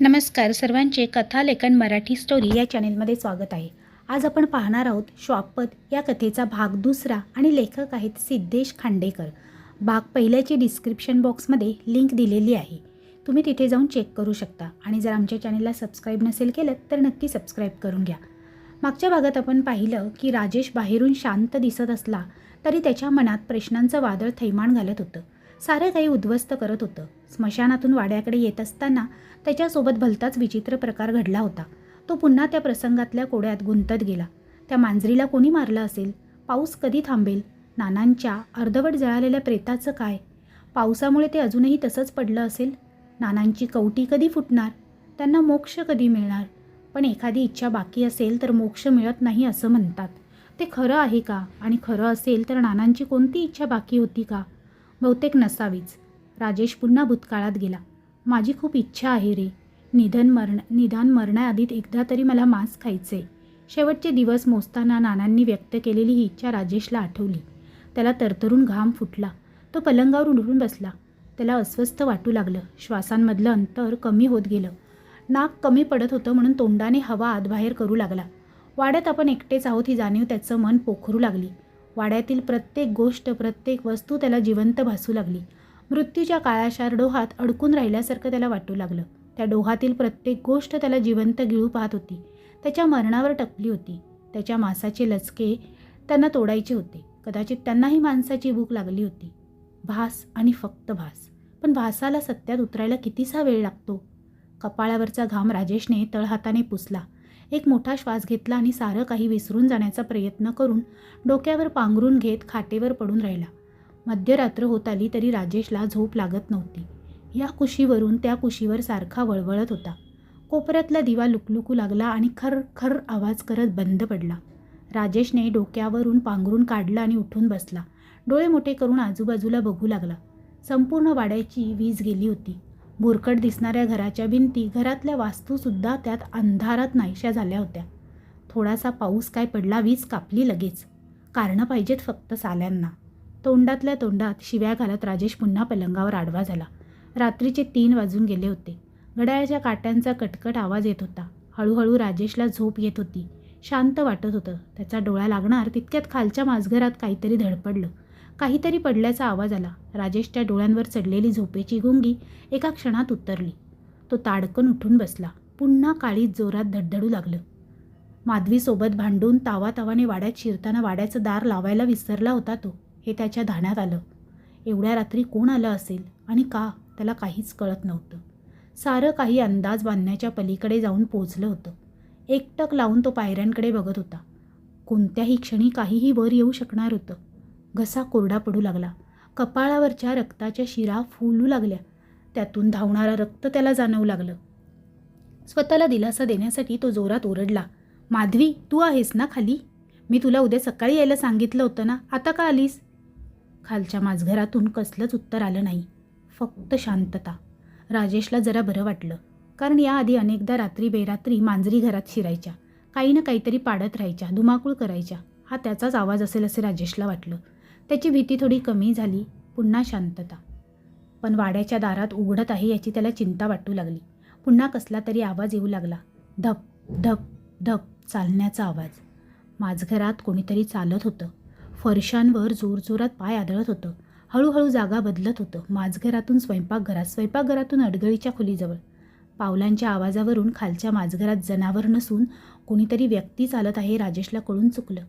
नमस्कार सर्वांचे कथालेखन मराठी स्टोरी या चॅनेलमध्ये स्वागत आहे. आज आपण पाहणार आहोत श्वापद या कथेचा भाग दुसरा आणि लेखक आहेत सिद्धेश खांडेकर. भाग पहिल्याची डिस्क्रिप्शन बॉक्समध्ये लिंक दिलेली आहे. तुम्ही तिथे जाऊन चेक करू शकता आणि जर आमच्या चॅनेलला सबस्क्राईब नसेल केलं तर नक्की सबस्क्राईब करून घ्या. मागच्या भागात आपण पाहिलं की राजेश बाहेरून शांत दिसत असला तरी त्याच्या मनात प्रश्नांचं वादळ थैमान घालत होतं. सारं काही उद्ध्वस्त करत होतं. स्मशानातून वाड्याकडे येत असताना त्याच्यासोबत भलताच विचित्र प्रकार घडला होता. तो पुन्हा त्या प्रसंगातल्या कोड्यात गुंतत गेला. त्या मांजरीला कोणी मारलं असेल? पाऊस कधी थांबेल? नानांच्या अर्धवट जळालेल्या प्रेताचं काय? पावसामुळे ते अजूनही तसंच पडलं असेल? नानांची कवटी कधी फुटणार? त्यांना मोक्ष कधी मिळणार? पण एखादी इच्छा बाकी असेल तर मोक्ष मिळत नाही असं म्हणतात. ते खरं आहे का? आणि खरं असेल तर नानांची कोणती इच्छा बाकी होती का? बहुतेक नसावीच. राजेश पुन्हा भूतकाळात गेला. माझी खूप इच्छा आहे रे. निधन मरण निदान मरण्याआधीत एकदा तरी मला मांस खायचे शेवटचे दिवस मोजताना नानांनी व्यक्त केलेली ही इच्छा राजेशला आठवली. त्याला तरतरून घाम फुटला. तो पलंगावर उडून बसला. त्याला अस्वस्थ वाटू लागलं. श्वासांमधलं अंतर कमी होत गेलं. नाक कमी पडत होतं म्हणून तोंडाने हवा आतबाहेर करू लागला. वाड्यात आपण एकटेच आहोत ही जाणीव त्याचं मन पोखरू लागली. वाड्यातील प्रत्येक गोष्ट प्रत्येक वस्तू त्याला जिवंत भासू लागली. मृत्यूच्या काळाशार डोहात अडकून राहिल्यासारखं त्याला वाटू लागलं. त्या डोहातील प्रत्येक गोष्ट त्याला जिवंत गिळू पाहत होती. त्याच्या मरणावर टपली होती. त्याच्या मांसाचे लचके त्यांना तोडायचे होते. कदाचित त्यांनाही माणसाची भूक लागली होती. भास आणि फक्त भास. पण भासाला सत्यात उतरायला कितीसा वेळ लागतो? कपाळावरचा घाम राजेशने तळहाताने पुसला. एक मोठा श्वास घेतला आणि सारं काही विसरून जाण्याचा प्रयत्न करून डोक्यावर पांघरून घेत खाटेवर पडून राहिला. मध्यरात्र होत आली तरी राजेशला झोप लागत नव्हती. या कुशीवरून त्या कुशीवर सारखा वळवळत होता. कोपऱ्यातला दिवा लुकलुकू लागला आणि खर खर आवाज करत बंद पडला. राजेशने डोक्यावरून पांघरून काढला आणि उठून बसला. डोळे मोठे करून आजूबाजूला बघू लागला. संपूर्ण वाड्याची वीज गेली होती. भुरकट दिसणाऱ्या घराच्या भिंती घरातल्या वास्तूसुद्धा त्यात अंधारात नाहीशा झाल्या होत्या. थोडासा पाऊस काय पडला वीज कापली लगेच. कारणं पाहिजेत फक्त साल्यांना. तोंडातल्या तोंडात शिव्या घालत राजेश पुन्हा पलंगावर आडवा झाला. रात्रीचे तीन वाजून गेले होते. घड्याळ्याच्या काट्यांचा कटकट आवाज येत होता. हळूहळू राजेशला झोप येत होती. शांत वाटत होतं. त्याचा डोळा लागणार तितक्यात खालच्या माजघरात काहीतरी धडपडलं. काहीतरी पडल्याचा आवाज आला. राजेशच्या डोळ्यांवर चढलेली झोपेची गुंगी एका क्षणात उतरली. तो ताडकन उठून बसला. पुन्हा काळीत जोरात धडधडू लागलं. माधवीसोबत भांडून तावा तावाने वाड्यात शिरताना वाड्याचं दार लावायला विसरला होता तो. हे त्याच्या ध्यानात आलं. एवढ्या रात्री कोण आलं असेल आणि का त्याला काहीच कळत नव्हतं. सारं काही अंदाज बांधण्याच्या पलीकडे जाऊन पोचलं होतं. एकटक लावून तो पायऱ्यांकडे बघत होता. कोणत्याही क्षणी काहीही वर येऊ शकणार होतं. घसा कोरडा पडू लागला. कपाळावरच्या रक्ताच्या शिरा फुलू लागल्या. त्यातून धावणारा रक्त त्याला जाणवू लागलं. स्वतःला दिलासा देण्यासाठी तो जोरात ओरडला. माधवी तू आहेस ना खाली? मी तुला उद्या सकाळी यायला सांगितलं होतं ना. आता का आलीस? खालच्या माझघरातून कसलंच उत्तर आलं नाही. फक्त शांतता. राजेशला जरा बरं वाटलं कारण याआधी अनेकदा रात्री बेरात्री मांजरी घरात शिरायच्या काही ना काहीतरी पाडत राहायच्या धुमाकूळ करायच्या हा त्याचाच आवाज असेल असे राजेशला वाटलं. त्याची भीती थोडी कमी झाली पुन्हा शांतता. पण वाड्याच्या दारात उघडत आहे याची त्याला चिंता वाटू लागली. पुन्हा कसला तरी आवाज येऊ लागला. धप धप धप चालण्याचा आवाज. माझघरात कोणीतरी चालत होतं. फरशांवर जोरजोरात पाय आदळत होतं. हळूहळू जागा बदलत होतं. माझघरातून स्वयंपाकघरात स्वयंपाकघरातून अडगळीच्या खोलीजवळ. पावलांच्या आवाजावरून खालच्या माझघरात जनावर नसून कोणीतरी व्यक्ती चालत आहे राजेशला कळून चुकलं.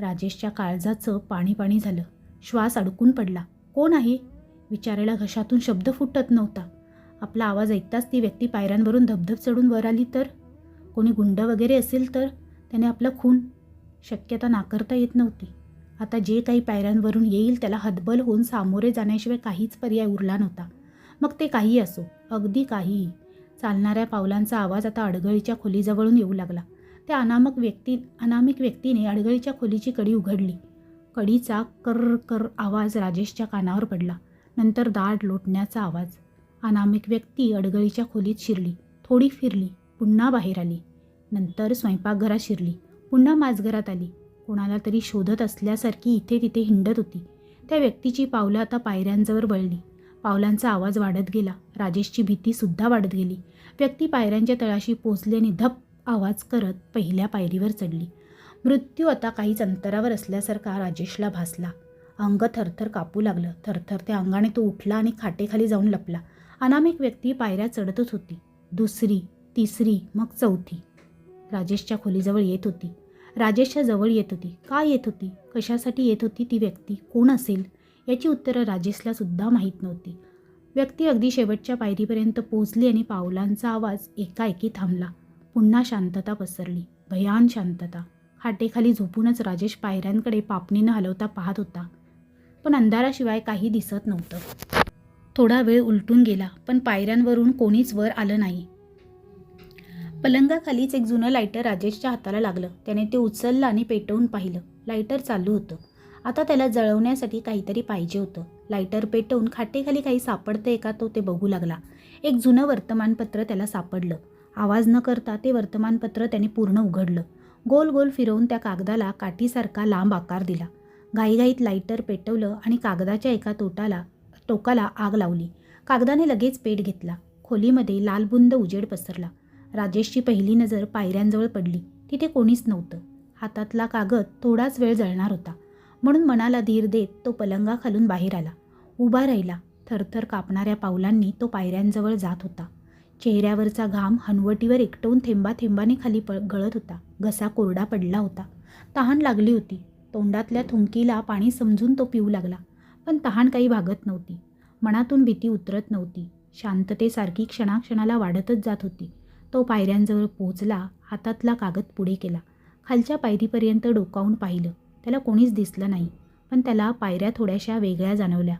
राजेशच्या काळजाचं पाणी पाणी झालं. श्वास अडकून पडला. कोण आहे? विचारायला घशातून शब्द फुटत नव्हता. आपला आवाज ऐकताच ती व्यक्ती पायऱ्यांवरून धबधब चढून वर आली तर? कोणी गुंड वगैरे असेल तर? त्याने आपला खून. शक्यता नाकारता येत नव्हती. आता जे काही पायऱ्यांवरून येईल त्याला हतबल होऊन सामोरे जाण्याशिवाय काहीच पर्याय उरला नव्हता. मग ते काही असो अगदी काहीही. चालणाऱ्या पावलांचा आवाज आता अडगळीच्या खोलीजवळून येऊ लागला. त्या अनामक व्यक्ती अनामिक व्यक्तीने अडगळीच्या खोलीची कडी उघडली. कडीचा कर कर आवाज राजेशच्या कानावर पडला. नंतर दाढ लोटण्याचा आवाज. अनामिक व्यक्ती अडगळीच्या खोलीत शिरली. थोडी फिरली. पुन्हा बाहेर आली. नंतर स्वयंपाकघरात शिरली. पुन्हा माझघरात आली. कोणाला तरी शोधत असल्यासारखी इथे तिथे हिंडत होती. त्या व्यक्तीची पावलं आता पायऱ्यांजवळ वळली. पावलांचा आवाज वाढत गेला. राजेशची भीतीसुद्धा वाढत गेली. व्यक्ती पायऱ्यांच्या तळाशी पोचल्याने धप आवाज करत पहिल्या पायरीवर चढली. मृत्यू आता काहीच अंतरावर असल्यासारखा राजेशला भासला. अंग थरथर कापू लागलं. थरथर त्या अंगाने तो उठला आणि खाटेखाली जाऊन लपला. अनामिक व्यक्ती पायऱ्या चढतच होती. दुसरी तिसरी मग चौथी. राजेशच्या खोलीजवळ येत होती. राजेशच्या जवळ येत होती. का येत होती? कशासाठी येत होती ती व्यक्ती? कोण असेल? याची उत्तरं राजेशला सुद्धा माहीत नव्हती. व्यक्ती अगदी शेवटच्या पायरीपर्यंत पोचली आणि पावलांचा आवाज एकाएकी थांबला. पुन्हा शांतता पसरली. भयान शांतता. खाटेखाली झोपूनच राजेश पायऱ्यांकडे पापणीनं हलवता पाहत होता. पण अंधाराशिवाय काही दिसत नव्हतं. थोडा वेळ उलटून गेला पण पायऱ्यांवरून कोणीच वर आलं नाही. पलंगाखालीच एक जुनं लायटर राजेशच्या हाताला लागलं. त्याने ते उचललं आणि पेटवून पाहिलं. लायटर चालू होतं. आता त्याला जळवण्यासाठी काहीतरी पाहिजे होतं. लायटर पेटवून खाटेखाली काही सापडतंय का तो ते बघू लागला. एक जुनं वर्तमानपत्र त्याला सापडलं. आवाज न करता ते वर्तमानपत्र त्याने पूर्ण उघडलं. गोल गोल फिरवून त्या कागदाला काठीसारखा लांब आकार दिला. घाईघाईत लायटर पेटवलं आणि कागदाच्या एका तोटाला टोकाला आग लावली. कागदाने लगेच पेट घेतला. खोलीमध्ये लालबुंद उजेड पसरला. राजेशची पहिली नजर पायऱ्यांजवळ पडली. तिथे कोणीच नव्हतं. हातातला कागद थोडाच वेळ जळणार होता. म्हणून मनाला धीर देत तो पलंगाखालून बाहेर आला. उभा राहिला. थरथर कापणाऱ्या पावलांनी तो पायऱ्यांजवळ जात होता. चेहऱ्यावरचा घाम हनवटीवर एकटवून थेंबा थेंबाने खाली पळ गळत होता. घसा कोरडा पडला होता. तहान लागली होती. तोंडातल्या थुंकीला पाणी समजून तो पिऊ लागला. पण तहान काही भागत नव्हती. मनातून भीती उतरत नव्हती. शांततेसारखी क्षणाक्षणाला वाढतच जात होती. तो पायऱ्यांजवळ पोचला हातातला कागद पुढे केला. खालच्या पायरीपर्यंत डोकावून पाहिलं. त्याला कोणीच दिसलं नाही पण त्याला पायऱ्या थोड्याशा वेगळ्या जाणवल्या.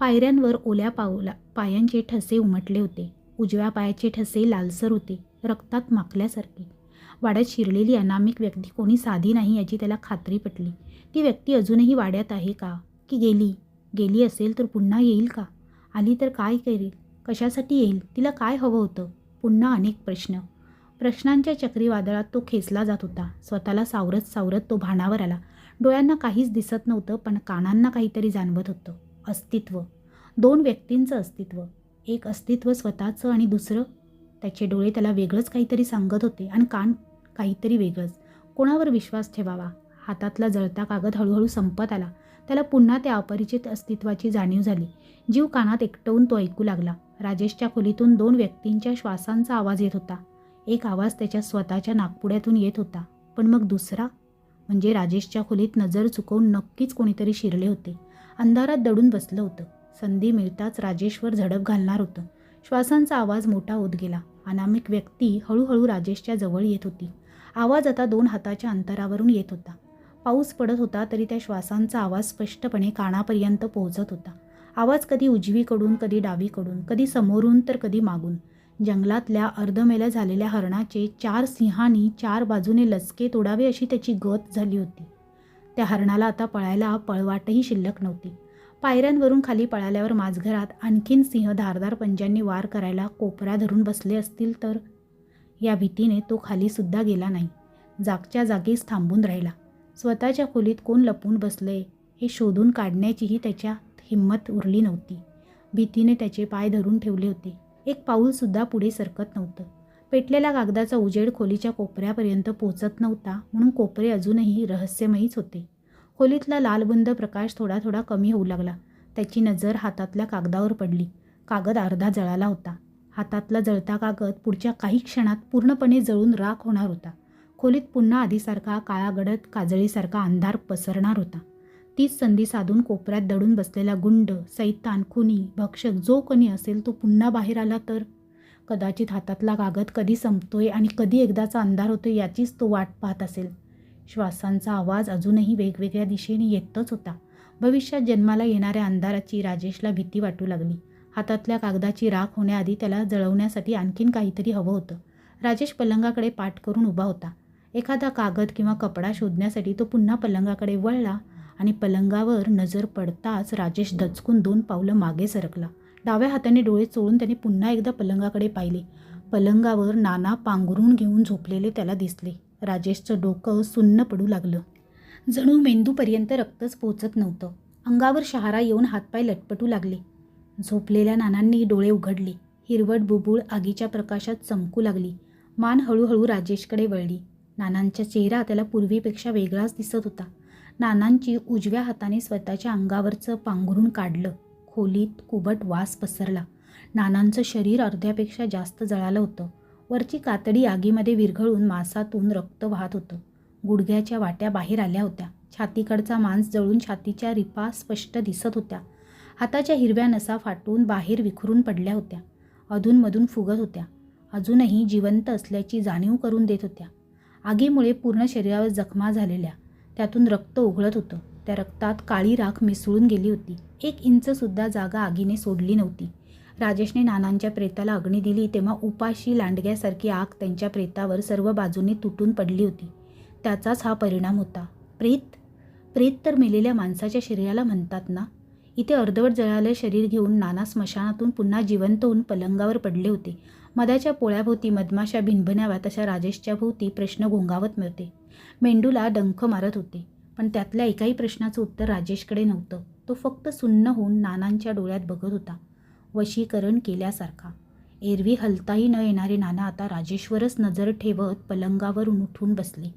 पायऱ्यांवर ओल्या पावला पायांचे ठसे उमटले होते. उजव्या पायाचे ठसे लालसर होते रक्तात माकल्यासारखे. वाड्यात शिरलेली अनामिक व्यक्ती कोणी साधी नाही याची त्याला खात्री पटली. ती व्यक्ती अजूनही वाड्यात आहे का? की गेली? गेली असेल तर पुन्हा येईल का? आली तर काय करेल? कशासाठी येईल? तिला काय हवं होतं? पुन्हा अनेक प्रश्न. प्रश्नांच्या चक्रीवादळात तो खेचला जात होता. स्वतःला सावरत सावरत तो भानावर आला. डोळ्यांना काहीच दिसत नव्हतं पण कानांना काहीतरी जाणवत होतं. अस्तित्व. दोन व्यक्तींचं अस्तित्व. एक अस्तित्व स्वतःचं आणि दुसरं? त्याचे डोळे त्याला वेगळंच काहीतरी सांगत होते आणि कान काहीतरी वेगळंच. कोणावर विश्वास ठेवावा? हातातला जळता कागद हळूहळू संपत आला. त्याला पुन्हा त्या अपरिचित अस्तित्वाची जाणीव झाली. जीव कानात एकटवून तो ऐकू लागला. राजेशच्या खोलीतून दोन व्यक्तींच्या श्वासांचा आवाज येत होता. एक आवाज त्याच्या स्वतःच्या नागपुड्यातून येत होता. पण मग दुसरा? म्हणजे राजेशच्या खोलीत नजर चुकवून नक्कीच कोणीतरी शिरले होते. अंधारात दडून बसलं होतं. संधी मिळताच राजेशवर झडप घालणार होतं. श्वासांचा आवाज मोठा होत गेला. अनामिक व्यक्ती हळूहळू राजेशच्या जवळ येत होती. आवाज आता दोन हाताच्या अंतरावरून येत होता. पाऊस पडत होता तरी त्या श्वासांचा आवाज स्पष्टपणे कानापर्यंत पोहोचत होता. आवाज कधी उजवीकडून कधी डावीकडून कधी समोरून तर कधी मागून. जंगलातल्या अर्धमेल्या झालेल्या हरणाचे चार सिंहांनी चार बाजूने लचके तोडावे अशी त्याची गत झाली होती. त्या हरणाला आता पळायला पळवाटही शिल्लक नव्हती. पायऱ्यांवरून खाली पळाल्यावर माझघरात आणखीन सिंह धारदार पंजांनी वार करायला कोपरा धरून बसले असतील तर? या भीतीने तो खालीसुद्धा गेला नाही. जागच्या जागीच थांबून राहिला. स्वतःच्या खोलीत कोण लपून बसलंय हे शोधून काढण्याचीही त्याच्यात हिंमत उरली नव्हती. भीतीने त्याचे पाय धरून ठेवले होते. एक पाऊलसुद्धा पुढे सरकत नव्हतं. पेटलेल्या कागदाचा उजेड खोलीच्या कोपऱ्यापर्यंत पोचत नव्हता म्हणून कोपरे अजूनही रहस्यमयीच होते. खोलीतला लालबुंद प्रकाश थोडा थोडा कमी होऊ लागला. त्याची नजर हातातल्या कागदावर पडली. कागद अर्धा जळाला होता. हातातला जळता कागद पुढच्या काही क्षणात पूर्णपणे जळून राख होणार होता. खोलीत पुन्हा आधीसारखा काळा गडद काजळीसारखा अंधार पसरणार होता. तीच संधी साधून कोपऱ्यात दडून बसलेला गुंड सैतान खुनी भक्षक जो कोणी असेल तो पुन्हा बाहेर आला तर? कदाचित हातातला कागद कधी संपतोय आणि कधी एकदाचा अंधार होतोय याचीच तो वाट पाहत असेल. श्वासांचा आवाज अजूनही वेगवेगळ्या दिशेने येतच होता. भविष्यात जन्माला येणाऱ्या अंधाराची राजेशला भीती वाटू लागली. हातातल्या कागदाची राख होण्याआधी त्याला जळवण्यासाठी आणखीन काहीतरी हवं होतं. राजेश पलंगाकडे पाठ करून उभा होता. एखादा कागद किंवा कपडा शोधण्यासाठी तो पुन्हा पलंगाकडे वळला आणि पलंगावर नजर पडताच राजेश दचकून दोन पावलं मागे सरकला. डाव्या हाताने डोळे चोळून त्याने पुन्हा एकदा पलंगाकडे पाहिले. पलंगावर नाना पांघरून घेऊन झोपलेले त्याला दिसले. राजेशचं डोकं सुन्न पडू लागलं. जणू मेंदूपर्यंत रक्तच पोचत नव्हतं. अंगावर शहारा येऊन हातपाय लटपटू लागले. झोपलेल्या नानांनी डोळे उघडले. हिरवट बुबुळ आगीच्या प्रकाशात चमकू लागली. मान हळूहळू राजेशकडे वळली. नानांचा चेहरा त्याला पूर्वीपेक्षा वेगळाच दिसत होता. नानांची उजव्या हाताने स्वतःच्या अंगावरचं पांघरून काढलं. खोलीत कुबट वास पसरला. नानांचं शरीर अर्ध्यापेक्षा जास्त जळालं होतं. वरची कातडी आगीमध्ये विरघळून मांसातून रक्त वाहत होतं. गुडघ्याच्या वाट्या बाहेर आल्या होत्या. छातीकडचा मांस जळून छातीच्या रिपा स्पष्ट दिसत होत्या. हाताच्या हिरव्या नसा फाटून बाहेर विखरून पडल्या होत्या. अधूनमधून फुगत होत्या. अजूनही जिवंत असल्याची जाणीव करून देत होत्या. आगीमुळे पूर्ण शरीरावर जखमा झालेल्या. त्यातून रक्त उघळत होतं. त्या रक्तात काळी राख मिसळून गेली होती. एक इंचसुद्धा जागा आगीने सोडली नव्हती. राजेशने नानांच्या प्रेताला अग्नी दिली तेव्हा उपाशी लांडग्यासारखी आग त्यांच्या प्रेतावर सर्व बाजूने तुटून पडली होती. त्याचाच हा परिणाम होता. प्रेत? प्रेत तर मेलेल्या माणसाच्या शरीराला म्हणतात ना? इथे अर्धवट जळालं शरीर घेऊन नाना स्मशानातून पुन्हा जिवंत होऊन पलंगावर पडले होते. मधाच्या पोळ्याभोवती मधमाशा भिनभन्याव्या तशा राजेशच्या भोवती प्रश्न घोंगावत मिळते. मेंडूला डंख मारत होते पण त्यातल्या एकाही प्रश्नाचं उत्तर राजेशकडे नव्हतं. तो फक्त सुन्न होऊन नानांच्या डोळ्यात बघत होता वशीकरण केल्यासारखा. एरवी हलताही न येणारे नाना आता राजेशवरच नजर ठेवत पलंगावरून उठून बसले.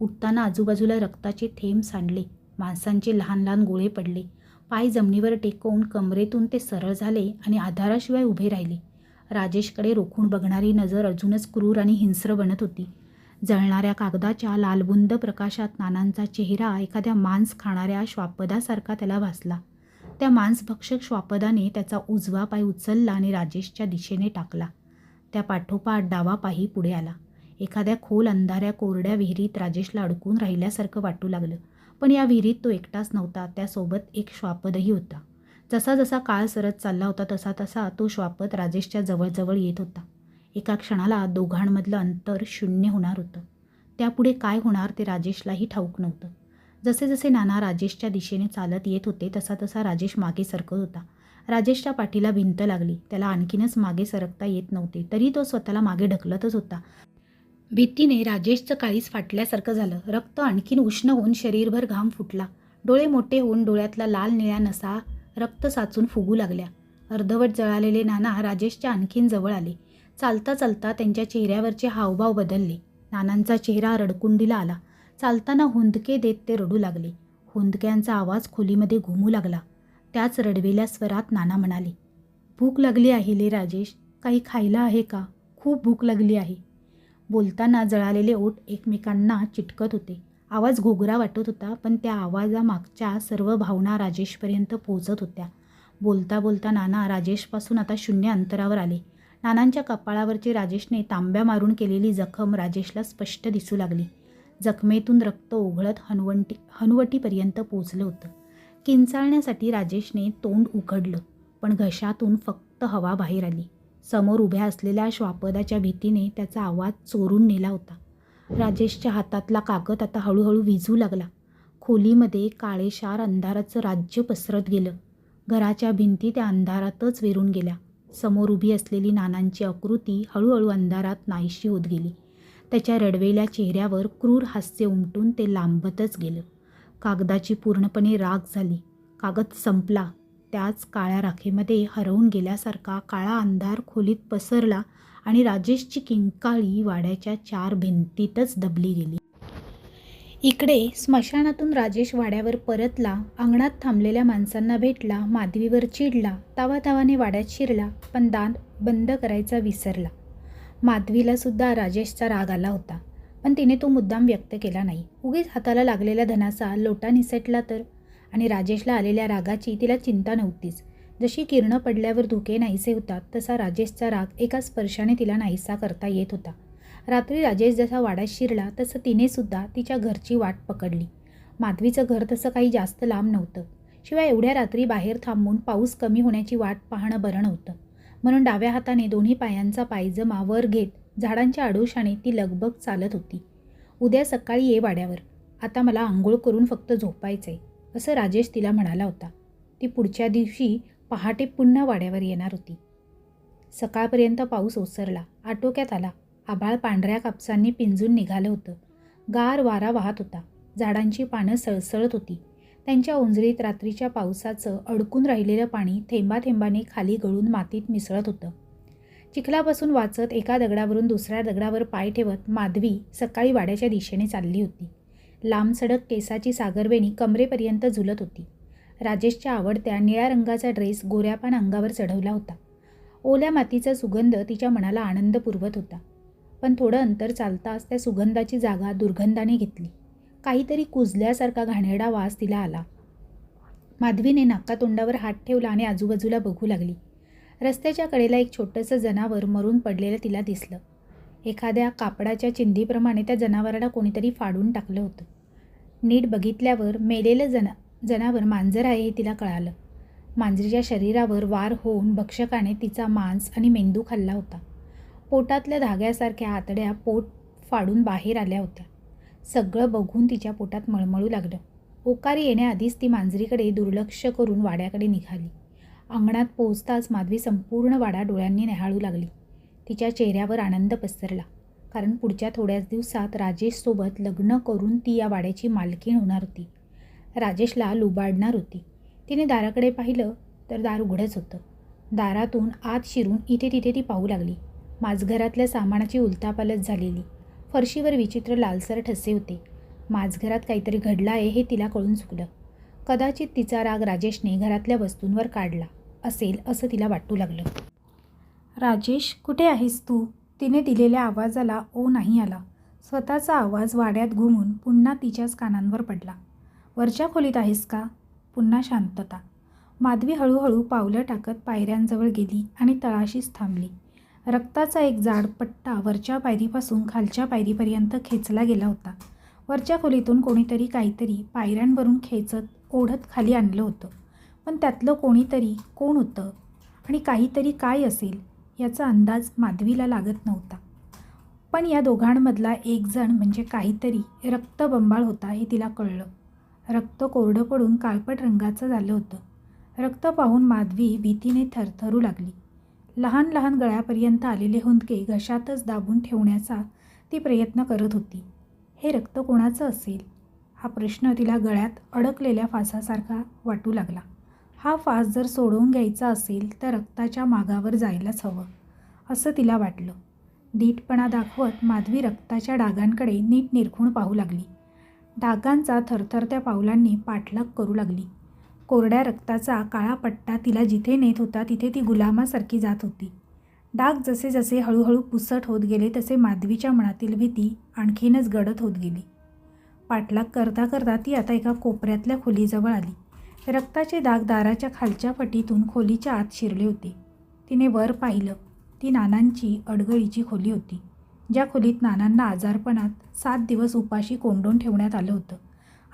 उठताना आजूबाजूला रक्ताचे थेंब सांडले माणसांचे लहान लहान गोळे पडले. पाय जमिनीवर टेकवून कमरेतून ते सरळ झाले आणि आधाराशिवाय उभे राहिले. राजेशकडे रोखून बघणारी नजर अजूनच क्रूर आणि हिंस्र बनत होती. जळणाऱ्या कागदाच्या लालबुंद प्रकाशात नानांचा चेहरा एखाद्या मांस खाणाऱ्या श्वापदासारखा त्याला भासला. त्या मांसभक्षक श्वापदाने त्याचा उजवा पाय उचलला आणि राजेशच्या दिशेने टाकला. त्या पाठोपाठ डावा पाही पुढे आला. एखाद्या खोल अंधाऱ्या कोरड्या विहिरीत राजेशला अडकून राहिल्यासारखं वाटू लागलं. पण या विहिरीत तो एकटाच नव्हता. त्यासोबत एक श्वापदही होता. जसा जसा काळ सरत चालला होता तसा तसा तो श्वापत राजेशच्या जवळजवळ येत होता. एका क्षणाला दोघांमधलं अंतर शून्य होणार होतं. त्यापुढे काय होणार ते राजेशलाही ठाऊक नव्हतं. जसे जसे नाना राजेशच्या दिशेने चालत येत होते तसा तसा राजेश मागे सरकत होता. राजेशच्या पाठीला भिंत लागली. त्याला आणखीनच मागे सरकता येत नव्हते. तरी तो स्वतःला मागे ढकलतच होता. भीतीने राजेशचं काळीच फाटल्यासारखं झालं. रक्त आणखीन उष्ण होऊन शरीरभर घाम फुटला. डोळे मोठे होऊन डोळ्यातला लाल निळ्या नसा रक्त साचून फुगू लागल्या. अर्धवट जळालेले नाना राजेशच्या आणखीन जवळ आले. चालता चालता त्यांच्या चेहऱ्यावरचे हावभाव बदलले. नानांचा चेहरा रडकुंडीला आला. चालताना हुंदके देत ते रडू लागले. हुंदक्यांचा आवाज खोलीमध्ये घुमू लागला. त्याच रडवेल्या स्वरात नाना म्हणाले भूक लागली आहे ले राजेश. काही खायला आहे का? खूप भूक लागली आहे. बोलताना जळालेले ओठ एकमेकांना चिटकत होते. आवाज घोगरा वाटत होता पण त्या आवाजामागच्या सर्व भावना राजेशपर्यंत पोहोचत होत्या. बोलता बोलता नाना राजेशपासून आता शून्य अंतरावर आले. नानांच्या कपाळावरची राजेशने तांब्या मारून केलेली जखम राजेशला स्पष्ट दिसू लागली. जखमेतून रक्त ओघळत हनुवंटी हनुवटीपर्यंत पोचलं होतं. किंचाळण्यासाठी राजेशने तोंड उघडलं पण घशातून फक्त हवा बाहेर आली. समोर उभ्या असलेल्या श्वापदाच्या भीतीने त्याचा आवाज चोरून नेला होता. राजेशच्या हातातला कागद आता हळूहळू विझू लागला. खोलीमध्ये काळेशार अंधाराचं राज्य पसरत गेलं. घराच्या भिंती त्या अंधारातच वेरून गेल्या. समोर उभी असलेली नानांची आकृती हळूहळू अंधारात नाहीशी होत गेली. त्याच्या रडवेल्या चेहऱ्यावर क्रूर हास्य उमटून ते लांबतच गेलं. कागदाची पूर्णपणे राख झाली. कागद संपला. त्याच काळ्या राखेमध्ये हरवून गेल्यासारखा काळा अंधार खोलीत पसरला आणि राजेशची किंकाळी वाड्याच्या चार भिंतीतच दबली गेली. इकडे स्मशानातून राजेश वाड्यावर परतला अंगणात थांबलेल्या माणसांना भेटला माधवीवर चिडला तावातावाने वाड्यात शिरला पण दान बंद करायचा विसरला. माधवीला सुद्धा राजेशचा राग आला होता पण तिने तो मुद्दाम व्यक्त केला नाही. उगीच हाताला लागलेल्या धनाचा लोटा निसटला तर? आणि राजेशला आलेल्या रागाची तिला चिंता नव्हतीच. जशी किरणं पडल्यावर धुके नाहीसे होतात तसा राजेशचा राग एका स्पर्शाने तिला नाहीसा करता येत होता. रात्री राजेश जसा वाड्यात शिरला तसं तिनेसुद्धा तिच्या घरची वाट पकडली. माधवीचं घर तसं काही जास्त लांब नव्हतं. शिवाय एवढ्या रात्री बाहेर थांबून पाऊस कमी होण्याची वाट पाहणं बरं नव्हतं. म्हणून डाव्या हाताने दोन्ही पायांचा पायजमा वर घेत झाडांच्या आडोशाने ती लगबग चालत होती. उद्या सकाळी ये वाड्यावर. आता मला आंघोळ करून फक्त झोपायचंय असं राजेश तिला म्हणाला होता. ती पुढच्या दिवशी पहाटे पुन्हा वाड्यावर येणार होती. सकाळपर्यंत पाऊस ओसरला. आटोक्यात आला. आभाळ पांढऱ्या कापसांनी पिंजून निघालं होतं. गार वारा वाहत होता. झाडांची पानं सळसळत होती. त्यांच्या ओंजळीत रात्रीच्या पावसाचं अडकून राहिलेलं पाणी थेंबाथेंबाने खाली गळून मातीत मिसळत होतं. चिखलापासून वाचत एका दगडावरून दुसऱ्या दगडावर पाय ठेवत माधवी सकाळी वाड्याच्या दिशेने चालली होती. लांब सडक केसाची सागरवेणी कमरेपर्यंत झुलत होती. राजेशच्या आवडत्या निळ्या रंगाचा ड्रेस गोऱ्यापान अंगावर चढवला होता. ओल्या मातीचा सुगंध तिच्या मनाला आनंद पुरवत होता. पण थोडं अंतर चालताच त्या सुगंधाची जागा दुर्गंधाने घेतली. काहीतरी कुजल्यासारखा घाणेरडा वास तिला आला. माधवीने नाकातोंडावर हात ठेवला आणि आजूबाजूला बघू लागली. रस्त्याच्या कडेला एक छोटंसं जनावर मरून पडलेलं तिला दिसलं. एखाद्या कापडाच्या चिंधीप्रमाणे त्या जनावराला कोणीतरी फाडून टाकलं होतं. नीट बघितल्यावर मेलेलं जना जनावर मांजर आहे हे तिला कळालं. मांजरीच्या शरीरावर वार होऊन भक्षकाने तिचा मांस आणि मेंदू खाल्ला होता. पोटातल्या धाग्यासारख्या आतड्या पोट फाडून बाहेर आल्या होत्या. सगळं बघून तिच्या पोटात मळमळू लागलं. ओकारी येण्याआधीच ती मांजरीकडे दुर्लक्ष करून वाड्याकडे निघाली. अंगणात पोहोचताच माधवी संपूर्ण वाडा डोळ्यांनी न्याहाळू लागली. तिच्या चेहऱ्यावर आनंद पसरला. कारण पुढच्या थोड्याच दिवसात राजेशसोबत लग्न करून ती या वाड्याची मालकीण होणार होती. राजेशला लुबाडणार होती. तिने दाराकडे पाहिलं तर दार उघडंच होतं. दारातून आत शिरून इथे तिथे ती पाहू लागली. माझघरातल्या सामानाची उलतापालत झालेली. फरशीवर विचित्र लालसर ठसे होते. माझघरात काहीतरी घडलं आहे हे तिला कळून चुकलं. कदाचित तिचा राग राजेशने घरातल्या वस्तूंवर काढला असेल असं तिला वाटू लागलं. राजेश कुठे आहेस तू? तिने दिलेल्या आवाजाला ओ नाही आला. स्वतःचा आवाज वाड्यात घुमून पुन्हा तिच्याच कानांवर पडला. वरच्या खोलीत आहेस का? पुन्हा शांतता. माधवी हळूहळू पावलं टाकत पायऱ्यांजवळ गेली आणि तळाशीच थांबली. रक्ताचा एक जाड पट्टा वरच्या पायरीपासून खालच्या पायरीपर्यंत खेचला गेला होता. वरच्या खोलीतून कोणीतरी काहीतरी पायऱ्यांवरून खेचत ओढत खाली आणलं होतं. पण त्यातलं कोणीतरी कोण होतं? आणि काहीतरी काय असेल याचा अंदाज माधवीला लागत नव्हता. पण या दोघांमधला एकजण म्हणजे काहीतरी रक्तबंबाळ होता हे तिला कळलं. रक्त कोरडं पडून काळपट रंगाचं झालं होतं. रक्त पाहून माधवी भीतीने थरथरू लागली. लहान लहान गळ्यापर्यंत आलेले हुंदके घशातच दाबून ठेवण्याचा ती प्रयत्न करत होती. हे रक्त कोणाचं असेल? हा प्रश्न तिला गळ्यात अडकलेल्या फासासारखा वाटू लागला. हा फास जर सोडवून घ्यायचा असेल तर रक्ताच्या मागावर जायलाच हवं असं तिला वाटलं. दीटपणा दाखवत माधवी रक्ताच्या डागांकडे नीट निरखून पाहू लागली. डागांचा थरथरत्या पावलांनी पाठलाग करू लागली. कोरड्या रक्ताचा काळा पट्टा तिला जिथे नेत होता तिथे ती गुलामासारखी जात होती. डाग जसे जसे हळूहळू पुसट होत गेले तसे माधवीच्या मनातील भीती आणखीनच गडद होत गेली. पाठलाग करता करता ती आता एका कोपऱ्यातल्या खोलीजवळ आली. रक्ताचे दाग दाराच्या खालच्या फटीतून खोलीच्या आत शिरले होते. तिने वर पाहिलं. ती नानांची अडगळीची खोली होती. ज्या खोलीत नानांना आजारपणात सात दिवस उपाशी कोंडून ठेवण्यात आलं होतं.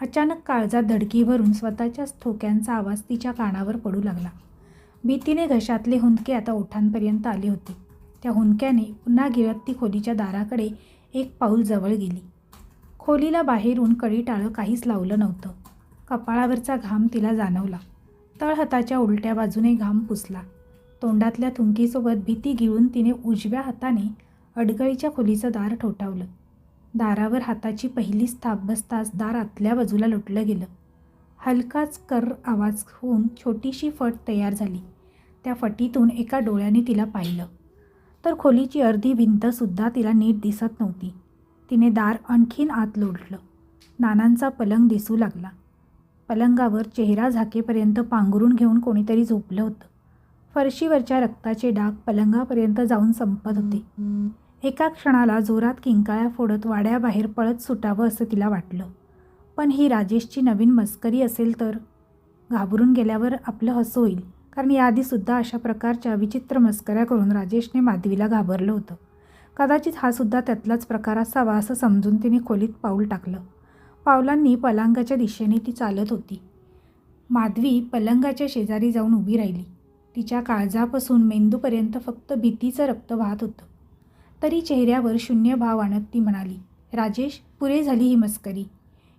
अचानक काळजात धडकी भरून स्वतःच्याच ठोक्यांचा आवाज तिच्या कानावर पडू लागला. भीतीने घशातले हुंदके आता ओठांपर्यंत आले होते. त्या हुंदक्याने पुन्हा गिळत ती खोलीच्या दाराकडे एक पाऊल जवळ गेली. खोलीला बाहेरून कडी टाळं काहीच लावलं नव्हतं. कपाळावरचा घाम तिला जाणवला. तळहाताच्या उलट्या बाजूने घाम पुसला. तोंडातल्या थुंकीसोबत भीती गिळून तिने उजव्या हाताने अडगळीच्या खोलीचं दार ठोठावलं. दारावर हाताची पहिलीच थाप बसताच दार आतल्या बाजूला लुटलं गेलं. हलकाच कर आवाज होऊन छोटीशी फट तयार झाली. त्या फटीतून एका डोळ्याने तिला पाहिलं. तर खोलीची अर्धी भिंतसुद्धा तिला नीट दिसत नव्हती. तिने दार आणखीन आत लोटलं. नानांचा पलंग दिसू लागला. पलंगावर चेहरा झाकेपर्यंत पांघरून घेऊन कोणीतरी झोपलं होतं. फरशीवरच्या रक्ताचे डाग पलंगापर्यंत जाऊन संपत होते. एका क्षणाला जोरात किंकाळ्या फोडत वाड्याबाहेर पळत सुटावं असं तिला वाटलं. पण ही राजेशची नवीन मस्करी असेल तर? घाबरून गेल्यावर आपलं हसं होईल. कारण याआधीसुद्धा अशा प्रकारच्या विचित्र मस्कऱ्या करून राजेशने माधवीला घाबरलं होतं. कदाचित हा सुद्धा त्यातलाच प्रकार असावा असं समजून तिने खोलीत पाऊल टाकलं. पावलांनी पलंगाच्या दिशेने ती चालत होती. माधवी पलंगाच्या शेजारी जाऊन उभी राहिली. तिच्या काळजापासून मेंदूपर्यंत फक्त भीतीचं रक्त वाहत होतं. तरी चेहऱ्यावर शून्य भाव आणत ती म्हणाली राजेश पुरे झाली ही मस्करी.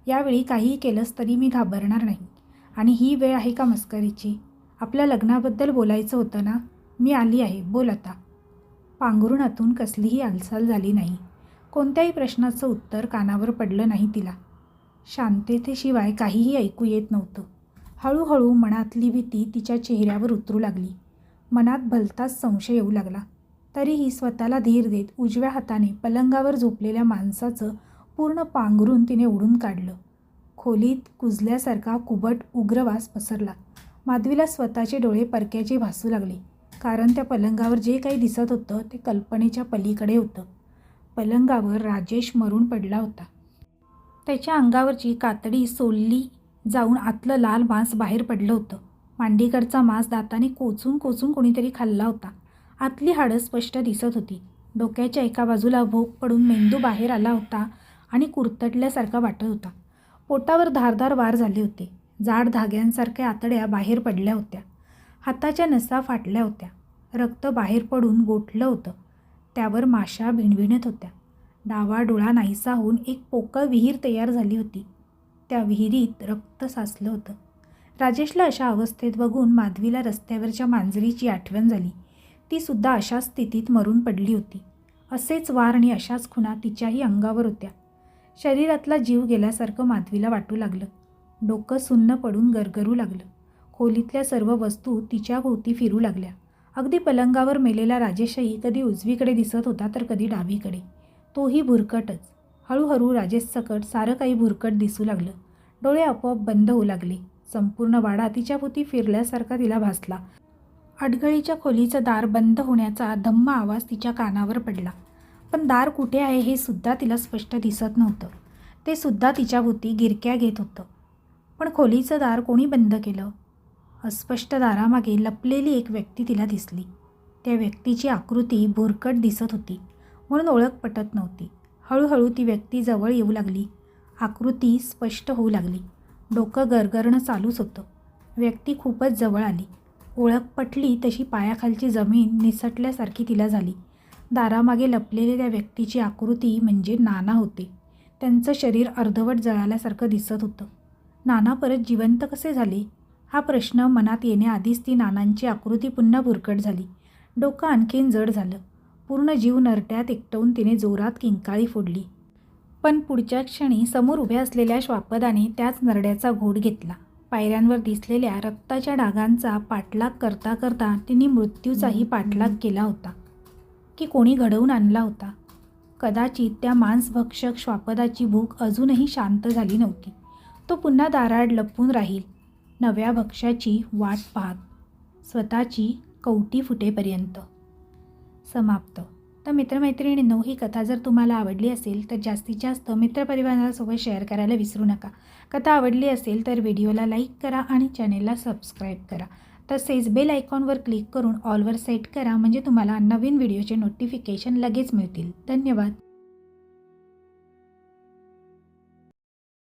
यावेळी काहीही केलंस तरी मी घाबरणार नाही. आणि ही वेळ आहे का मस्करीची? आपल्या लग्नाबद्दल बोलायचं होतं ना? मी आली आहे बोल आता. पांघरुणातून कसलीही हालचाल झाली नाही. कोणत्याही प्रश्नाचं उत्तर कानावर पडलं नाही तिला. शांततेशिवाय काहीही ऐकू येत नव्हतं. हळूहळू मनातली भीती तिच्या चेहऱ्यावर उतरू लागली. मनात भलताच संशय येऊ लागला. तरीही स्वतःला धीर देत उजव्या हाताने पलंगावर झोपलेल्या माणसाचं पूर्ण पांघरून तिने ओढून काढलं. खोलीत कुजल्यासारखा कुबट उग्रवास पसरला. माधवीला स्वतःचे डोळे परक्याचे भासू लागले. कारण त्या पलंगावर जे काही दिसत होतं ते कल्पनेच्या पलीकडे होतं. पलंगावर राजेश मरून पडला होता. त्याच्या अंगावरची कातडी सोलली जाऊन आतलं लाल मांस बाहेर पडलं होतं. मांडीकडचा मांस दाताने कोचून कोचून कोणीतरी खाल्ला होता. आतली हाडं स्पष्ट दिसत होती. डोक्याच्या एका बाजूला भोग पडून मेंदू बाहेर आला होता आणि कुरतडल्यासारखा वाटत होता. पोटावर धारधार वार झाले होते. जाड धाग्यांसारख्या आतड्या बाहेर पडल्या होत्या. हाताच्या नसा फाटल्या होत्या. रक्त बाहेर पडून गोठलं होतं. त्यावर माशा भिणभिणत होत्या. डावा डोळा नाहीसा होऊन एक पोकळ विहीर तयार झाली होती. त्या विहिरीत रक्त साचलं होतं. राजेशला अशा अवस्थेत बघून माधवीला रस्त्यावरच्या मांजरीची आठवण झाली. ती सुद्धा अशा स्थितीत मरून पडली होती. असेच वार आणि अशाच खुणा तिच्याही अंगावर होत्या. शरीरातला जीव गेल्यासारखं माधवीला वाटू लागलं. डोकं सुन्न पडून गरगरू लागलं. खोलीतल्या सर्व वस्तू तिच्या भोवती फिरू लागल्या. अगदी पलंगावर मेलेला राजेशही कधी उजवीकडे दिसत होता तर कधी डावीकडे. तोही भुरकटच. हळूहळू राजेशसकट सारं काही भुरकट दिसू लागलं. डोळे आपोआप बंद होऊ लागले. संपूर्ण वाडा तिच्या भोवती फिरल्यासारखा तिला भासला. अडगळीच्या खोलीचं दार बंद होण्याचा धम्म आवाज तिच्या कानावर पडला. पण दार कुठे आहे हे सुद्धा तिला स्पष्ट दिसत नव्हतं. ते सुद्धा तिच्याभोवती गिरक्या घेत होतं. पण खोलीचं दार कोणी बंद केलं? अस्पष्ट दारामागे लपलेली एक व्यक्ती तिला दिसली. त्या व्यक्तीची आकृती भुरकट दिसत होती. म्हणून ओळख पटत नव्हती. हळूहळू ती व्यक्ती जवळ येऊ लागली. आकृती स्पष्ट होऊ लागली. डोकं गरगरणं चालूच होतं. व्यक्ती खूपच जवळ आली. ओळख पटली तशी पायाखालची जमीन निसटल्यासारखी तिला झाली. दारामागे लपलेल्या त्या व्यक्तीची आकृती म्हणजे नाना होते. त्यांचं शरीर अर्धवट जळाल्यासारखं दिसत होतं. नाना परत जिवंत कसे झाले? हा प्रश्न मनात येण्याआधीच ती नानांची आकृती पुन्हा भुरकट झाली. डोकं आणखीन जड झालं. पूर्ण जीव नरट्यात एकटवून तिने जोरात किंकाळी फोडली. पण पुढच्या क्षणी समोर उभ्या असलेल्या श्वापदाने त्याच नरड्याचा घोट घेतला. पायऱ्यांवर दिसलेल्या रक्ताच्या डागांचा पाठलाग करता करता तिने मृत्यूचाही पाठलाग केला होता की कोणी घडवून आणला होता. कदाचित त्या मांसभक्षक श्वापदाची भूक अजूनही शांत झाली नव्हती. तो पुन्हा दाराड लपून राहील नव्या भक्ष्याची वाट पाहत स्वतःची कवटी फुटेपर्यंत. समाप्त. तर मित्रमैत्रिणींनो ही कथा जर तुम्हाला आवडली असेल तर जास्तीत जास्त मित्रपरिवारासोबत शेअर करायला विसरू नका. कथा आवडली असेल तर व्हिडिओला लाईक करा आणि चॅनेलला सबस्क्राईब करा. तसेच बेल आयकॉनवर क्लिक करून ऑलवर सेट करा म्हणजे तुम्हाला नवीन व्हिडिओचे नोटिफिकेशन लगेच मिळतील. धन्यवाद.